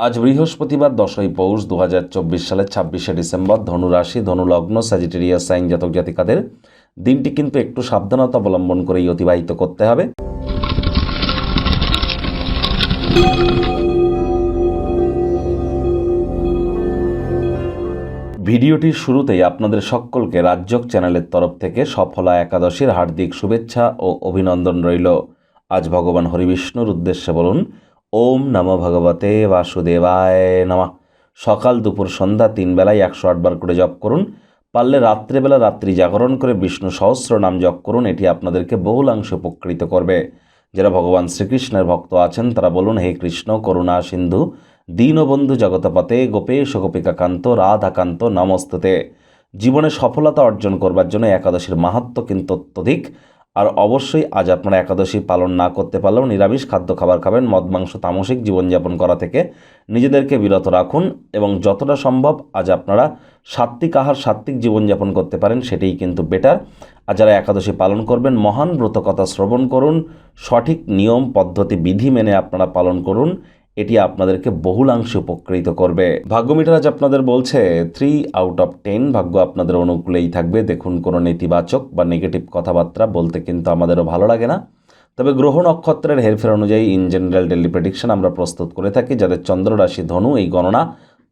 আজ বৃহস্পতিবার দশই পৌষ দু হাজার চব্বিশ সালের ছাব্বিশে ডিসেম্বর ধনুরাশি, ধনুলগ্ন স্যাজিটেরিয়াস সাইন জাতক জাতিকাদের দিনটি কিন্তু একটু সাবধানতা অবলম্বন করেই অতিবাহিত করতে হবে। ভিডিওটির শুরুতেই আপনাদের সকলকে রাজ্যক চ্যানেলের তরফ থেকে সফলা একাদশীর হার্দিক শুভেচ্ছা ও অভিনন্দন রইল। আজ ভগবান হরিবিষ্ণুর উদ্দেশ্যে বলুন ওম নম ভগবতে বাসুদেবায় নমঃ। সকাল দুপুর সন্ধ্যা তিন বেলায় একশো আটবার করে জপ করুন। পারলে রাত্রেবেলা রাত্রি জাগরণ করে বিষ্ণু সহস্র নাম জপ করুন। এটি আপনাদেরকে বহুলাংশে উপকৃত করবে। যারা ভগবান শ্রীকৃষ্ণের ভক্ত আছেন, তারা বলুন, হে কৃষ্ণ, করুণা সিন্ধু, দীনবন্ধু জগতপতে গোপেশ, গোপিকাকান্ত, রাধাকান্ত, নমস্তুতে। জীবনে সফলতা অর্জন করবার জন্য একাদশীর মাহাত্ম কিন্তু অত্যধিক। আর অবশ্যই আজ আপনারা একাদশী পালন না করতে পারলেও নিরামিষ খাদ্য খাবার খাবেন, মদ, মাংস, তামসিক জীবনযাপন করা থেকে। নিজেদেরকে বিরত রাখুন এবং যতটা সম্ভব আজ আপনারা সাত্ত্বিক আহার, সাত্ত্বিক জীবনযাপন করতে পারেন, সেটাই কিন্তু বেটার আর যারা একাদশী পালন করবেন, মহান ব্রতকথা শ্রবণ করুন, সঠিক নিয়ম, পদ্ধতি, বিধি মেনে আপনারা পালন করুন। এটি আপনাদেরকে বহুলাংশে উপকৃত করবে। ভাগ্য ভাগ্যমিটার আজ আপনাদের বলছে, থ্রি আউট অফ টেন ভাগ্য আপনাদের অনুকূলেই থাকবে। দেখুন, কোনো নেতিবাচক বা নেগেটিভ কথাবার্তা বলতে কিন্তু আমাদেরও ভালো লাগে না। তবে গ্রহ নক্ষত্রের হেরফের অনুযায়ী ইন জেনারেল ডেলি প্রেডিকশন আমরা প্রস্তুত করে থাকি, যাদের চন্দ্র রাশি ধনু, এই গণনা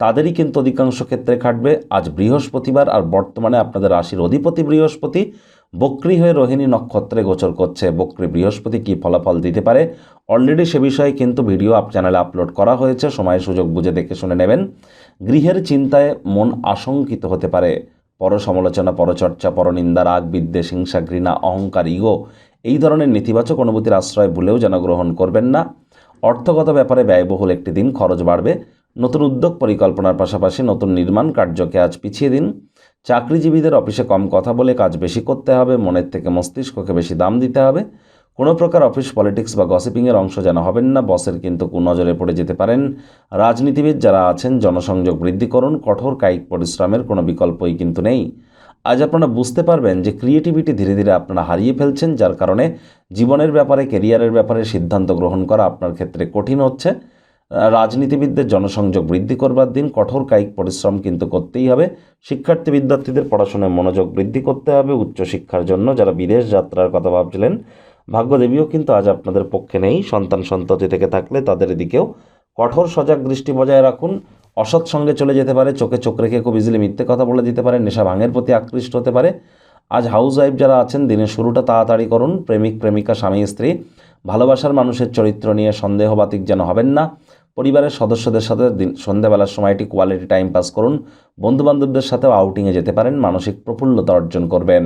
তাদেরই কিন্তু অধিকাংশ ক্ষেত্রে খাটবে। আজ বৃহস্পতিবার, আর বর্তমানে আপনাদের রাশির অধিপতি বৃহস্পতি। বক্রি হয়ে রোহিণী নক্ষত্রে গোচর করছে। বক্রি বৃহস্পতি কী ফলাফল দিতে পারে? অলরেডি সে বিষয়ে কিন্তু ভিডিও আপ চ্যানেলে আপলোড করা হয়েছে। সময় সুযোগ বুঝে দেখে শুনে নেবেন। গৃহের চিন্তায় মন আশঙ্কিত হতে পারে। পর সমালোচনা পরচর্চা, পরনিন্দা, রাগ, বিদ্বেষ, হিংসা, ঘৃণা, অহংকার, ইগো এই ধরনের নেতিবাচক অনুভূতির আশ্রয় ভুলেও যেন গ্রহণ করবেন না। অর্থগত ব্যাপারে ব্যয়বহুল একটি দিন, খরচ বাড়বে। নতুন উদ্যোগ, পরিকল্পনার পাশাপাশি নতুন নির্মাণ কার্যকে আজ পিছিয়ে দিন। চাকরিজীবীদের অফিসে কম কথা বলে কাজ বেশি করতে হবে, মনের থেকে মস্তিষ্ককে বেশি দাম দিতে হবে। কোনো প্রকার অফিস পলিটিক্স বা গসিপিংয়ের অংশ যেন হবেন না, বসের কিন্তু কুনজরে পড়ে যেতে পারেন। রাজনীতিবিদ যারা আছেন, জনসংযোগ বৃদ্ধি করুন, কঠোর কায়িক পরিশ্রমের কোনো বিকল্পই কিন্তু নেই। আজ আপনারা বুঝতে পারবেন যে ক্রিয়েটিভিটি ধীরে ধীরে আপনারা হারিয়ে ফেলছেন, যার কারণে জীবনের ব্যাপারে কেরিয়ারের ব্যাপারে সিদ্ধান্ত গ্রহণ করা আপনার ক্ষেত্রে কঠিন হচ্ছে। রাজনীতিবিদদের জনসংযোগ বৃদ্ধি করবার দিন কঠোর কায়িক পরিশ্রম কিন্তু করতেই হবে। শিক্ষার্থী বিদ্যার্থীদের পড়াশোনায় মনোযোগ বৃদ্ধি করতে হবে উচ্চশিক্ষার জন্য। যারা বিদেশ যাত্রার কথা ভাবছিলেন, ভাগ্যদেবীও কিন্তু আজ আপনাদের পক্ষে নেই। সন্তান সন্ততি থেকে থাকলে তাদের দিকেও কঠোর সজাগ দৃষ্টি বজায় রাখুন। অসৎ সঙ্গে চলে যেতে পারে, চোখে চোখ রেখে খুব ইজিলি মিথ্যে কথা বলে দিতে পারে, নেশা ভাঙের প্রতি আকৃষ্ট হতে পারে। আজ হাউস ওয়াইফ যারা আছেন, দিনের শুরুটা তাড়াতাড়ি করুন। প্রেমিক, প্রেমিকা, স্বামী, স্ত্রী ভালোবাসার মানুষের চরিত্র নিয়ে সন্দেহবাতিক যেন হবেন না, পরিবারের সদস্যদের সাথে দিন সন্ধ্যাবেলার সময়টি কোয়ালিটি টাইম পাস করুন, বন্ধুবান্ধবদের সাথেও আউটিংয়ে যেতে পারেন, মানসিক প্রফুল্লতা অর্জন করবেন।